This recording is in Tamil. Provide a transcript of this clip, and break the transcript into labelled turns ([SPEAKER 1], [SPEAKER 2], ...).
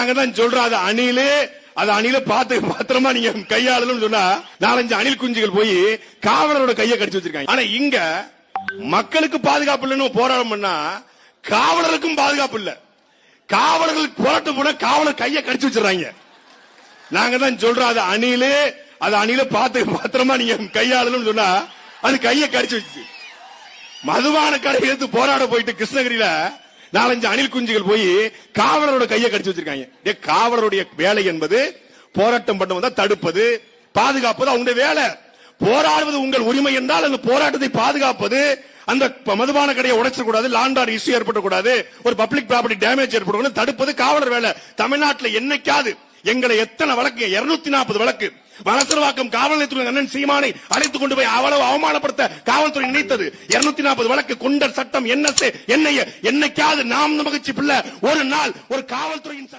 [SPEAKER 1] நாங்க தான் சொல்றோம் அது அணிலே அது அணில பார்த்து பத்திரமா நீங்க கையாளணும்னு சொன்னா நாலஞ்சு அணில் குஞ்சுகள் போய் காவலரோட கையை கடிச்சு வச்சிருக்காங்க. ஆனா இங்க மக்களுக்கு பாதுகாப்பு இல்லைன்னு போராட்டம் பண்ணா காவலருக்கும் பாதுகாப்பு இல்ல. காவலர்கள் போராட்டம் போனா காவலர் கையை கடிச்சு வச்சிடறாங்க. நாங்க தான் சொல்றோம் அது அணிலே அது அணில பார்த்து பத்திரமா நீங்க கையாளணும்னு சொன்னா அது கையை கடிச்சு வச்சு. மதுபான கடை எடுத்து போராட போயிட்டு கிருஷ்ணகிரியில நாலஞ்சு அணில் குஞ்சுகள் போய் காவலரோட கையை கடிச்சு வச்சிருக்காங்க. காவலருடைய வேலை என்பது போராட்டம் பண்ண வந்தா தடுப்பது பாதுகாப்பது அவங்களுடைய வேலை. போராடுவது உங்கள் உரிமை என்றால் அந்த போராட்டத்தை பாதுகாப்பது அந்த மதுபான கடையை உடைச்சிடக்கூடாது லாண்டார் இஷ்யூ ஏற்படக்கூடாது ஒரு பப்ளிக் ப்ராப்பர்ட்டி டேமேஜ் ஏற்படக்கூடாது தடுப்பது காவலர் வேலை. தமிழ்நாட்டில் என்னைக்காவது எங்களை எத்தனை வழக்கு? 240 நாற்பது வழக்கு. வளசரவாக்கம் காவல் நிலையத்துறை அண்ணன் சீமானை அழைத்துக் கொண்டு போய் அவ்வளவு அவமானப்படுத்த காவல்துறை நினைத்தது. 240 நாற்பது வழக்கு. குண்டர் சட்டம் என்ன என்னைய என்னைக்காவது நாம் மகிழ்ச்சி பிள்ளை. ஒரு நாள் ஒரு காவல்துறையின் சட்டம்